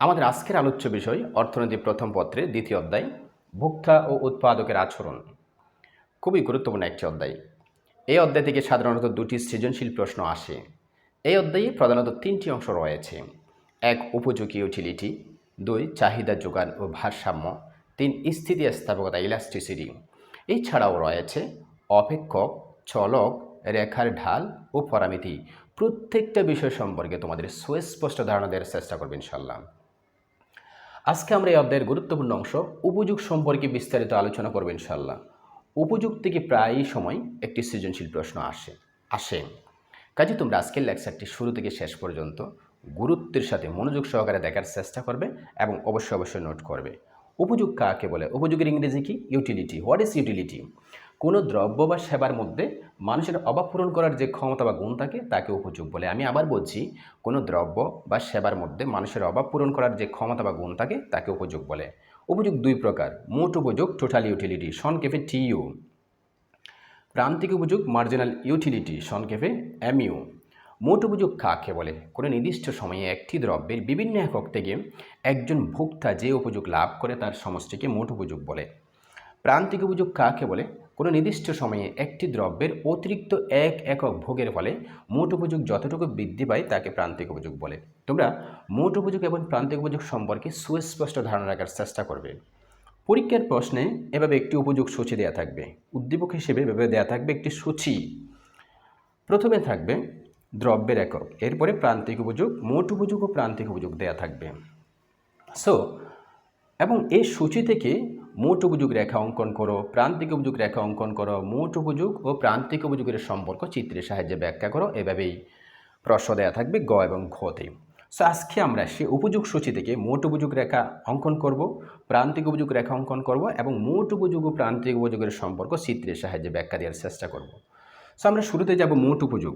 আমাদের আজকের আলোচ্য বিষয় অর্থনীতি প্রথম পত্রে দ্বিতীয় অধ্যায়, ভোক্তা ও উৎপাদকের আচরণ। খুবই গুরুত্বপূর্ণ একটি অধ্যায়। এই অধ্যায় থেকে সাধারণত দুটি সৃজনশীল প্রশ্ন আসে। এই অধ্যায়ে প্রধানত তিনটি অংশ রয়েছে। এক, উপযোগী ইউটিলিটি দুই, চাহিদা যোগান ও ভারসাম্য। তিন, স্থিতি স্থাপকতা ইলাস্টিসিটি এছাড়াও রয়েছে অপেক্ষক, চলক, রেখার ঢাল ও পরামিতি। প্রত্যেকটা বিষয় সম্পর্কে তোমাদের সুস্পষ্ট ধারণা দেওয়ার চেষ্টা করবে ইনশাল্লাহ আজকে আমরা এই অধ্যায়ের গুরুত্বপূর্ণ অংশ উপযোগ সম্পর্কে বিস্তারিত আলোচনা করব ইনশাল্লাহ উপযোগ থেকে প্রায়ই সময় একটি সৃজনশীল প্রশ্ন আসে আসে। কাজে তোমরা আজকের লেকচারটি শুরু থেকে শেষ পর্যন্ত গুরুত্বের সাথে মনোযোগ সহকারে দেখার চেষ্টা করবে এবং অবশ্যই অবশ্যই নোট করবে। উপযোগ কাকে বলে? উপযোগের ইংরেজি কি? ইউটিলিটি। What is utility? কোনো দ্রব্য বা সেবার মধ্যে মানুষের অভাব পূরণ করার যে ক্ষমতা বা গুণ থাকে, তাকে উপযোগ বলে। আমি আবার বলছি, কোনো দ্রব্য বা সেবার মধ্যে মানুষের অভাব পূরণ করার যে ক্ষমতা বা গুণ থাকে, তাকে উপযোগ বলে। উপযোগ দুই প্রকার, মোট উপযোগ টোটাল ইউটিলিটি সংক্ষেপে টিইউ প্রান্তিক উপযোগ মার্জিনাল ইউটিলিটি সংক্ষেপে এমইউ মোট উপযোগ কাকে বলে? কোনো নির্দিষ্ট সময়ে একটি দ্রব্যের বিভিন্ন একক থেকে একজন ভোক্তা যে উপযোগ লাভ করে, তার সমষ্টিকে মোট উপযোগ বলে। প্রান্তিক উপযোগ কাকে বলে? কোনো নির্দিষ্ট সময়ে একটি দ্রব্যের অতিরিক্ত এক একক ভোগের ফলে মোট উপযোগ যতটুকু বৃদ্ধি পায় তাকে প্রান্তিক উপযোগ বলে। তোমরা মোট উপযোগ এবং প্রান্তিক উপযোগ সম্পর্কে সুস্পষ্ট ধারণা রাখার চেষ্টা করবে। পরীক্ষার প্রশ্নে এভাবে একটি উপযোগ সূচি দেওয়া থাকবে। উদ্দীপক হিসেবে এভাবে দেওয়া থাকবে একটি সূচি। প্রথমে থাকবে দ্রব্যের একক। এরপরে প্রান্তিক উপযোগ, মোট উপযোগ ও প্রান্তিক উপযোগ দেওয়া থাকবে। সো এবং এই সূচি থেকে মোট উপযোগ রেখা অঙ্কন করো, প্রান্তিক উপযোগ রেখা অঙ্কন করো মোট উপযোগ ও প্রান্তিক উপযোগের সম্পর্ক চিত্রের সাহায্যে ব্যাখ্যা করো এভাবেই। প্রশ্ন দেওয়া থাকবে গ এবং ঘতে। সো আজকে আমরা সে উপযোগ সূচি থেকে মোট উপযোগ রেখা অঙ্কন করব, প্রান্তিক উপযোগ রেখা অঙ্কন করব এবং মোট উপযোগ ও প্রান্তিক উপযোগের সম্পর্ক চিত্রের সাহায্যে ব্যাখ্যা দেওয়ার চেষ্টা করব। সো আমরা শুরুতে যাব মোট উপযোগ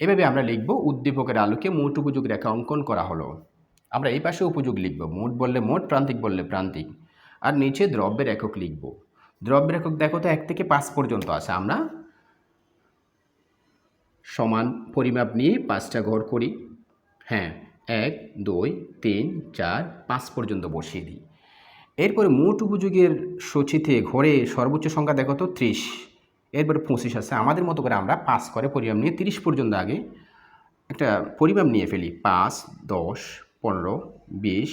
এভাবে আমরা লিখব, উদ্দীপকের আলোকে মোট উপযোগ রেখা অঙ্কন করা হলো। আমরা এই পাশে উপযোগ লিখব, মোট বললে মোট, প্রান্তিক বললে প্রান্তিক। আর নিচে দ্রব্যের একক লিখব। দ্রব্যের একক দেখো তো, এক থেকে পাঁচ পর্যন্ত আছে। আমরা সমান পরিমাপ নিয়ে পাঁচটা ঘর করি। হ্যাঁ এক, দুই, তিন, চার, পাঁচ পর্যন্ত বসিয়ে দিই। এরপরে মোট উপযোগের সূচিতে ঘরে সর্বোচ্চ সংখ্যা দেখো তো, ত্রিশ। এরপরে পঁচিশ আছে। আমাদের মতো করে আমরা পাঁচ করে পরিমাপ নিয়ে তিরিশ পর্যন্ত আগে একটা পরিমাপ নিয়ে ফেলি। পাঁচ, দশ, পনেরো, বিশ,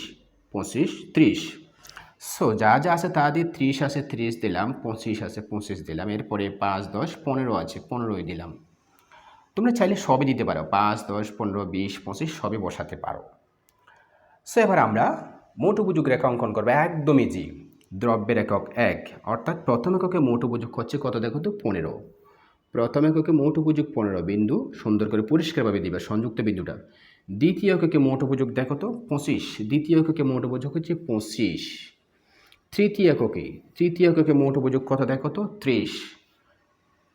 পঁচিশ, ত্রিশ। সো যা যা আছে তা দিয়ে ত্রিশ আছে ত্রিশ দিলাম, পঁচিশ আছে পঁচিশ দিলাম, এরপরে পাঁচ, দশ, পনেরো আছে, পনেরোই দিলাম। তোমরা চাইলে সবই দিতে পারো, পাঁচ, দশ, পনেরো, বিশ, পঁচিশ, সবই বসাতে পারো। সো এবার আমরা মোট উপযোগ রেখা অঙ্কন করব একদমই জি দ্রব্যের একক এক, অর্থাৎ প্রথম এককে মোট উপযোগ হচ্ছে কত দেখো তো? পনেরো। প্রথম এককে মোট উপযোগ পনেরো, বিন্দু, সুন্দর করে পরিষ্কারভাবে দিবে সংযুক্ত বিন্দুটা। দ্বিতীয় এককে মোট উপযোগ দেখো তো? পঁচিশ। দ্বিতীয় এককে মোট উপযোগ হচ্ছে পঁচিশ। তৃতীয় এককে তৃতীয় এককে মোট উপযোগ কত দেখো তো? ত্রিশ।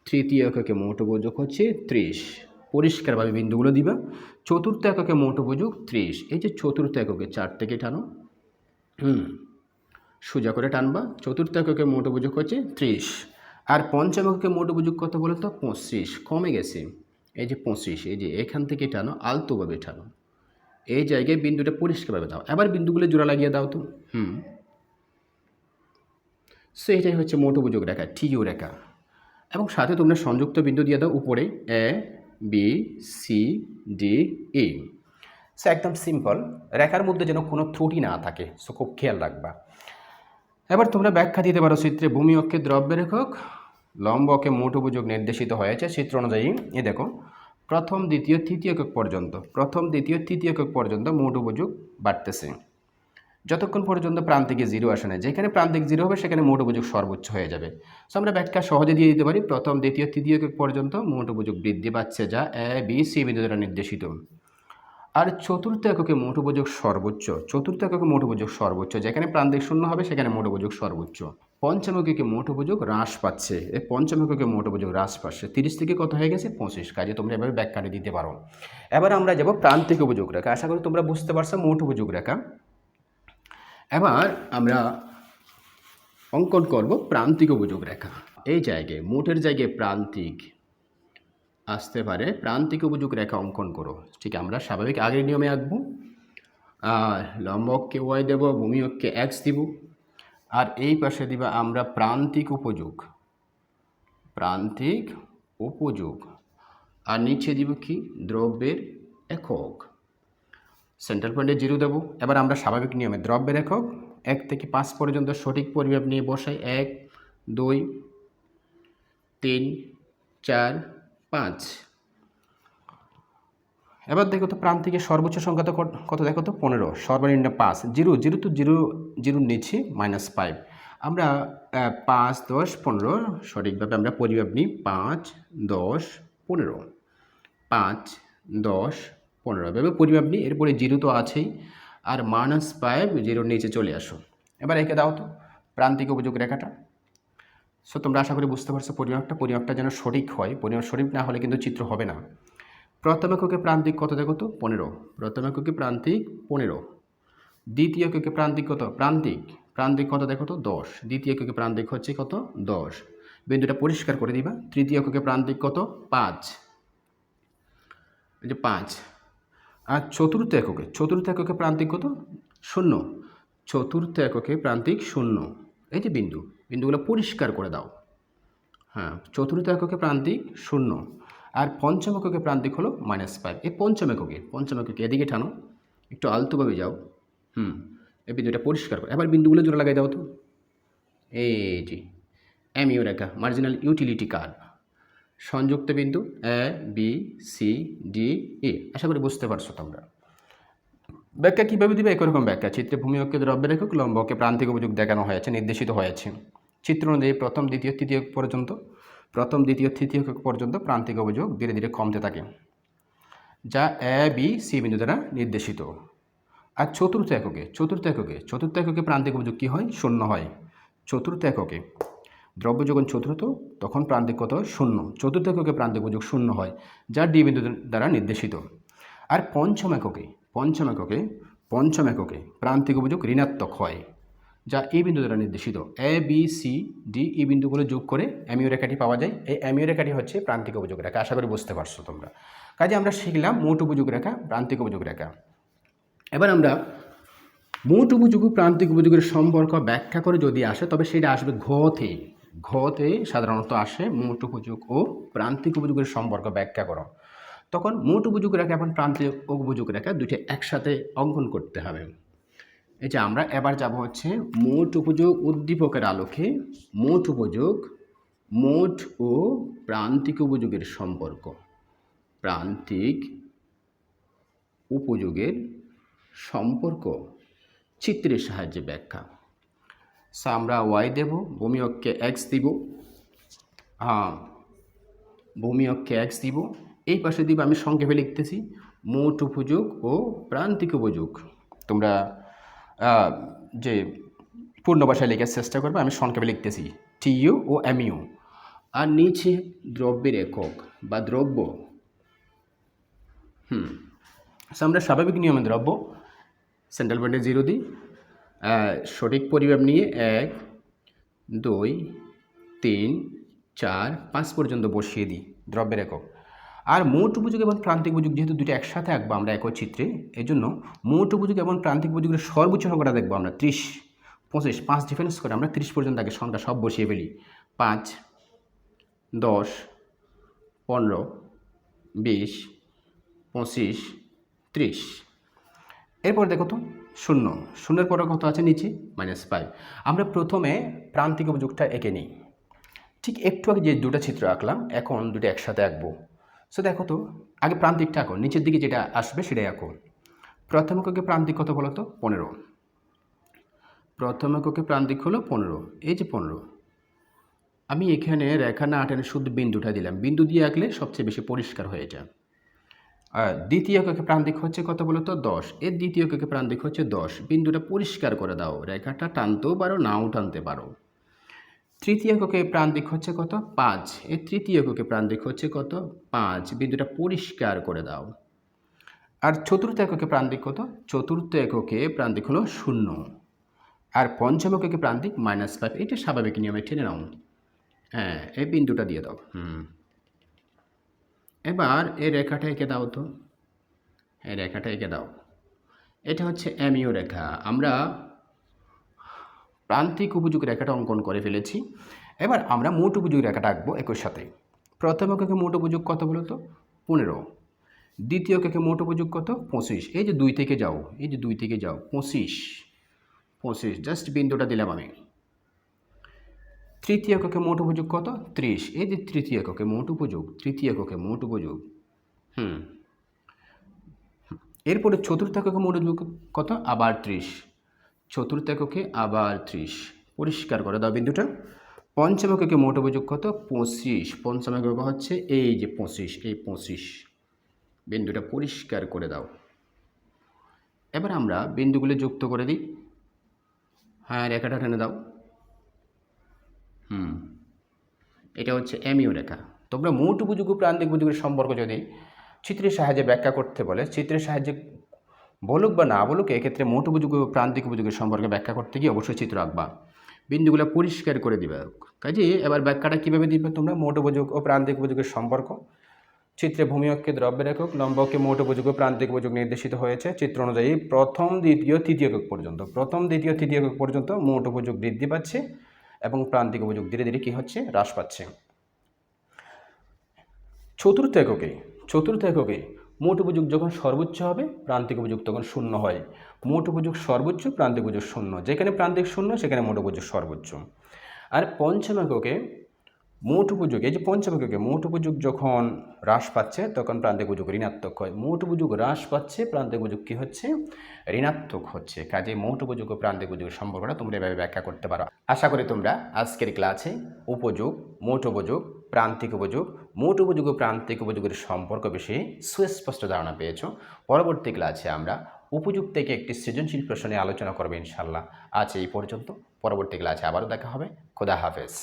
তৃতীয় এককে মোট উপযোগ হচ্ছে ত্রিশ। পরিষ্কারভাবে বিন্দুগুলো দিবা। চতুর্থ এককে মোট উপযোগ ত্রিশ। এই যে চতুর্থ এককে চার থেকে টানো, হুম, সোজা করে টানবা। চতুর্থ এককে মোট উপযোগ হচ্ছে ত্রিশ। আর পঞ্চম এককে মোট উপযোগ কত বলো তো? পঁচিশ। কমে গেছে। এই যে পঁচিশ, এই যে এখান থেকে টানো, আলতোভাবে টানো। এই জায়গায় বিন্দুটা পরিষ্কারভাবে দাও। এবার বিন্দুগুলো জোড়া লাগিয়ে দাও তো। হুম। সো এটাই হচ্ছে মোট উপযোগ রেখা, টিইউ রেখা। এবং সাথে তোমরা সংযুক্ত বিন্দু দিয়ে দাও উপরে A, B, C, D, E. So একদম সিম্পল, রেখার মধ্যে যেন কোনো ত্রুটি না থাকে, সো খুব খেয়াল রাখবা। এবার তোমরা ব্যাখ্যা দিতে পারো চিত্রে ভূমি অক্ষে দ্রব্যের একক লম্ব অক্ষে মোট উপযোগ নির্দেশিত হয়েছে চিত্র অনুযায়ী। এ দেখো, প্রথম, দ্বিতীয়, তৃতীয় একক পর্যন্ত, প্রথম, দ্বিতীয়, তৃতীয় একক পর্যন্ত মোট উপযোগ বাড়তেছে। যতক্ষণ পর্যন্ত প্রান্তিকে জিরো আসে না, যেখানে প্রান্তিক জিরো হবে, সেখানে মোট উপযোগ সর্বোচ্চ হয়ে যাবে। সো আমরা ব্যাখ্যা সহজে দিয়ে দিতে পারি। প্রথম, দ্বিতীয়, তৃতীয় পর্যন্ত মোট উপযোগ বৃদ্ধি পাচ্ছে যা এ বি সি বিন্দু দ্বারা নির্দেশিত। আর চতুর্থ এককে মোট উপযোগ সর্বোচ্চ। চতুর্থ এককে মোট উপযোগ সর্বোচ্চ, যেখানে প্রান্তিক শূন্য হবে, সেখানে মোট উপযোগ সর্বোচ্চ। পঞ্চম এককে মোট উপযোগ হ্রাস পাচ্ছে। এই পঞ্চম এককে মোট উপযোগ হ্রাস পাচ্ছে। তিরিশ থেকে কত হয়ে গেছে? পঁচিশ। কাজে তোমরা এভাবে ব্যাখ্যাটা দিতে পারো। এবার আমরা যাব প্রান্তিক উপযোগ রেখা। আশা করি তোমরা বুঝতে পারছ মোট উপযোগ রেখা। এবার আমরা অঙ্কন করব প্রান্তিক উপযোগ রেখা। এই জায়গায়, মোটের জায়গায় প্রান্তিক আসতে পারে। প্রান্তিক উপযোগ রেখা অঙ্কন করো। ঠিক, আমরা স্বাভাবিক আগের নিয়মে আঁকবো। আর লম্বককে ওয়াই দেব ভূমিয়ককে এক্স দিব। আর এই পাশে দিবা আমরা প্রান্তিক উপযোগ। প্রান্তিক উপযোগ। আর নিচে দিব কি? দ্রব্যের একক। সেন্ট্রাল পয়েন্টে জিরো দেবো। এবার আমরা স্বাভাবিক নিয়মে দ্রব্যের একক এক থেকে পাঁচ পর্যন্ত সঠিক পরিমাপ নিয়ে বসাই। এক, দুই, তিন, চার, পাঁচ। এবার দেখো তো প্রান্তিকের সর্বোচ্চ সংখ্যা তো কত- দেখো তো? পনেরো। সর্বনিম্ন পাঁচ। জিরো জিরো তো জিরো জিরোর নিচে মাইনাস ফাইভ আমরা পাঁচ, দশ, পনেরো, সঠিকভাবে আমরা পরিমাপ নিই। পাঁচ, দশ, পনেরো। পাঁচ, দশ পনেরো এভাবে পরিমাপ নিই এরপরে জিরো তো আছেই। আর মাইনাস ফাইভ জিরোর নিচে চলে আসো। এবার একে দাও তো, প্রান্তিক উপযোগ রেখাটা। সো তোমরা আশা করি বুঝতে পারছ পরিমাপটা। পরিমাপটা যেন সঠিক হয়। পরিমাপ সঠিক না হলে কিন্তু চিত্র হবে না। প্রথম এককে প্রান্তিক কত দেখো তো? পনেরো। প্রথম এককে প্রান্তিক পনেরো। দ্বিতীয় এককে প্রান্তিক কত? প্রান্তিক। প্রান্তিক কত দেখো তো? দশ। দ্বিতীয় এককে প্রান্তিক হচ্ছে কত? দশ। বিন্দুটা পরিষ্কার করে দিবা। তৃতীয় এককে প্রান্তিক কত? পাঁচ। যে পাঁচ। আর চতুর্থ এককে চতুর্থ এককে প্রান্তিক কত? শূন্য। চতুর্থ এককে প্রান্তিক শূন্য। এই যে বিন্দু, বিন্দুগুলো পরিষ্কার করে দাও। হ্যাঁ চতুর্থ এককে প্রান্তিক শূন্য আর পঞ্চম এককে প্রান্তিক হলো মাইনাস ফাইভ এই পঞ্চম এককে পঞ্চম এককে এদিকে টানো, একটু আলতোভাবে যাও। হুম, এই বিন্দুটা পরিষ্কার করো, এবার বিন্দুগুলো জোড়া লাগাই দাও তো। এই জি এম ইউ রেখা মার্জিনাল ইউটিলিটি কার্ড সংযুক্ত বিন্দু A B C D E আশা করি বুঝতে পারছ তোমরা। ব্যাখ্যা কীভাবে দিবে? একই রকম ব্যাখ্যা। চিত্রে ভূমি অক্ষে দ্রব্যের একক লম্বকে প্রান্তিক উপযোগ দেখানো হয়েছে, নির্দেশিত হয়েছে। চিত্র অনুযায়ী প্রথম, দ্বিতীয়, তৃতীয় পর্যন্ত, প্রথম, দ্বিতীয়, তৃতীয় পর্যন্ত প্রান্তিক অভিযোগ ধীরে ধীরে কমতে থাকে, যা এ বি সি বিন্দু দ্বারা নির্দেশিত। আর চতুর্থ এককে চতুর্থ এককে চতুর্থ এককে প্রান্তিক অভিযোগ কী হয়? শূন্য হয়। চতুর্থ এককে দ্রব্য যখন চতুর্থ, তখন প্রান্তিক কত? শূন্য। চতুর্থ এককে প্রান্তিক উপযোগ শূন্য হয়, যা ডি বিন্দু দ্বারা নির্দেশিত। আর পঞ্চম এককে পঞ্চম এককে পঞ্চম এককে প্রান্তিক অভিযোগ ঋণাত্মক হয়, যা এই বিন্দু দ্বারা নির্দেশিত। এ, বি, সি, ডি এই বিন্দুগুলো যোগ করে অ্যামিও রেখাটি পাওয়া যায়। এই অ্যামিও রেখাটি হচ্ছে প্রান্তিক অভিযোগ রেখা। আশা করি বুঝতে পারছ তোমরা। কাজে আমরা শিখলাম মোট উপযোগ রেখা, প্রান্তিক অভিযোগ রেখা। এবার আমরা মোট উপযোগ প্রান্তিক উপযোগের সম্পর্ক ব্যাখ্যা করে যদি আসে, তবে সেটা আসবে ঘতে ঘতে সাধারণত আসে মোট উপযোগ ও প্রান্তিক উপযোগের সম্পর্ক ব্যাখ্যা করো। তখন মোট উপযোগ রেখা এবং প্রান্তিক উপযোগ রেখা দুইটা একসাথে অঙ্কন করতে হবে। এই যে আমরা এবার যাব হচ্ছে মোট উপযোগ উদ্দীপকের আলোকে মোট উপযোগ, মোট ও প্রান্তিক উপযোগের সম্পর্ক। প্রান্তিক উপযোগের সম্পর্ক। চিত্রের সাহায্যে ব্যাখ্যা। সো আমরা ওয়াই দেব ভূমি অক্ষে এক্স দিব হ্যাঁ ভূমি অক্ষে এক্স দিব এই পাশে দিব আমি সংক্ষেপে লিখতেছি মোট উপযোগ ও প্রান্তিক উপযোগ তোমরা যে পূর্ণ ভাষায় লেখার চেষ্টা করবে আমি সংক্ষেপে লিখতেছি টিইউ ও এমইউ আর নিচে দ্রব্যের একক বা দ্রব্য। হুম আমরা স্বাভাবিক নিয়মে দ্রব্য। সেন্ট্রাল পয়েন্টে জিরো দিই। সঠিক পরিমাপ নিয়ে এক, দুই, তিন, চার, পাঁচ পর্যন্ত বসিয়ে দিই দ্রব্যের একক। আর মোট উপযোগ এবং প্রান্তিক উপযোগ যেহেতু দুটো একসাথে আঁকবো আমরা একই চিত্রে এই জন্য মোট উপযোগ এবং প্রান্তিক উপযোগের সর্বোচ্চ সংখ্যাটা দেখব আমরা ত্রিশ, পঁচিশ, পাঁচ ডিফারেন্স করে আমরা ত্রিশ পর্যন্ত আগে সংখ্যা সব বসিয়ে ফেলি। পাঁচ, দশ, পনেরো, বিশ, পঁচিশ, ত্রিশ। এরপর দেখো তো শূন্য। শূন্যের পরে কত আছে নিচে? মাইনাস ফাইভ আমরা প্রথমে প্রান্তিক অভিযোগটা এঁকে নিই। ঠিক একটু আগে যে দুটো চিত্র আঁকলাম, এখন দুটো একসাথে আঁকবো। সো দেখো তো, আগে প্রান্তিকটা আঁকো, নিচের দিকে যেটা আসবে সেটাই আঁকো। প্রথম এককে প্রান্তিক কত বলো তো পনেরো। প্রথম এককে প্রান্তিক হলো পনেরো। এই যে পনেরো। আমি এখানে রেখা না আটেনে শুধু বিন্দুটা দিলাম। বিন্দু দিয়ে আঁকলে সবচেয়ে বেশি পরিষ্কার হয়ে যায়। দ্বিতীয় একে প্রান্তিক হচ্ছে কত বলো তো দশ। এর দ্বিতীয় একে প্রান্তিক হচ্ছে দশ। বিন্দুটা পরিষ্কার করে দাও। রেখাটা টানতেও পারো, নাও টানতে পারো। তৃতীয় এককে প্রান্তিক হচ্ছে কত? পাঁচ। এর তৃতীয় এককে প্রান্তিক হচ্ছে কত? পাঁচ। বিন্দুটা পরিষ্কার করে দাও। আর চতুর্থ এককে প্রান্তিক কত? চতুর্থ এককে প্রান্তিক হলো শূন্য। আর পঞ্চম এককে প্রান্তিক মাইনাস ফাইভ এটা স্বাভাবিক নিয়মে টেনে নাও। হ্যাঁ এই বিন্দুটা দিয়ে দাও। হুম। এবার এই রেখাটা এঁকে দাও তো। এই রেখাটা এঁকে দাও। এটা হচ্ছে এমইউ রেখা। আমরা প্রান্তিক উপযোগী রেখাটা অঙ্কন করে ফেলেছি। এবার আমরা মোট উপযোগী রেখাটা আঁকবো একই সাথে। প্রথম এককে মোট উপযোগ কত বলো তো? পনেরো। দ্বিতীয় এককে মোট উপযোগ কত? পঁচিশ। এই যে দুই থেকে যাও, এই যে দুই থেকে যাও, পঁচিশ। পঁচিশ জাস্ট বিন্দুটা দিলাম আমি। তৃতীয় এককে মোট উপযোগ কত? ত্রিশ। এই যে তৃতীয় এককে মোট উপযোগ, তৃতীয় এককে মোট উপযোগ, হুম। এরপরে চতুর্থ এককে মোট উপযোগ কত? আবার ত্রিশ। চতুর্থ এককে আবার ত্রিশ। পরিষ্কার করে দাও বিন্দুটা। পঞ্চম এককে মোট উপযোগ কত? পঁচিশ। পঞ্চম একক হচ্ছে? এই যে পঁচিশ, এই পঁচিশ। বিন্দুটা পরিষ্কার করে দাও। এবার আমরা বিন্দুগুলো যুক্ত করে দিই। হ্যাঁ রেখাটা টেনে দাও। হুম। এটা হচ্ছে এমইউ রেখা। তোমরা মোট উপযোগী প্রান্তিক উপযোগের সম্পর্ক যদি চিত্রের সাহায্যে ব্যাখ্যা করতে বলে, চিত্রের সাহায্যে বলুক বা না বলুক, এক্ষেত্রে মোট উপযোগী প্রান্তিক উপযোগের সম্পর্কে ব্যাখ্যা করতে গিয়ে অবশ্যই চিত্র আঁকবা। বিন্দুগুলো পরিষ্কার করে দিবে। কাজে এবার ব্যাখ্যাটা কীভাবে দিবে তোমরা? মোট উপযোগ ও প্রান্তিক উপযোগের সম্পর্ক। চিত্রে ভূমি অক্ষে দ্রব্যের একক, লম্ব অক্ষে মোট উপযোগ প্রান্তিক উপযোগ নির্দেশিত হয়েছে। চিত্র অনুযায়ী প্রথম, দ্বিতীয়, তৃতীয় পর্যন্ত। প্রথম, দ্বিতীয়, তৃতীয় পর্যন্ত মোট উপযোগ বৃদ্ধি পাচ্ছে। এবং প্রান্তিক উপযোগ ধীরে ধীরে কী হচ্ছে? হ্রাস পাচ্ছে। চতুর্থ এককে চতুর্থ এককে মোট উপযোগ যখন সর্বোচ্চ হবে, প্রান্তিক উপযোগ তখন শূন্য হয়। মোট উপযোগ সর্বোচ্চ, প্রান্তিক উপযোগ শূন্য। যেখানে প্রান্তিক শূন্য, সেখানে মোট উপযোগ সর্বোচ্চ। আর পঞ্চম এককে মোট উপযোগ এই যে পঞ্চম এককে মোট উপযোগ যখন হ্রাস পাচ্ছে, তখন প্রান্তিক উপযোগ ঋণাত্মক হয়। মোট উপযোগ হ্রাস পাচ্ছে প্রান্তিক উপযোগ কী হচ্ছে? ঋণাত্মক হচ্ছে। কাজে মোট উপযোগ ও প্রান্তিক উপযোগের সম্পর্কটা তোমরা এভাবে ব্যাখ্যা করতে পারো। আশা করি তোমরা আজকের ক্লাসে উপযোগ মোট উপযোগ প্রান্তিক উপযোগ মোট উপযোগ ও প্রান্তিক উপযোগের সম্পর্ক বিষয়ে সুস্পষ্ট ধারণা পেয়েছ। পরবর্তী ক্লাসে আমরা উপযোগ থেকে একটি সৃজনশীল প্রশ্নে আলোচনা করব ইনশাল্লাহ আজ এই পর্যন্ত। পরবর্তী ক্লাসে আবারও দেখা হবে। খোদা হাফেজ।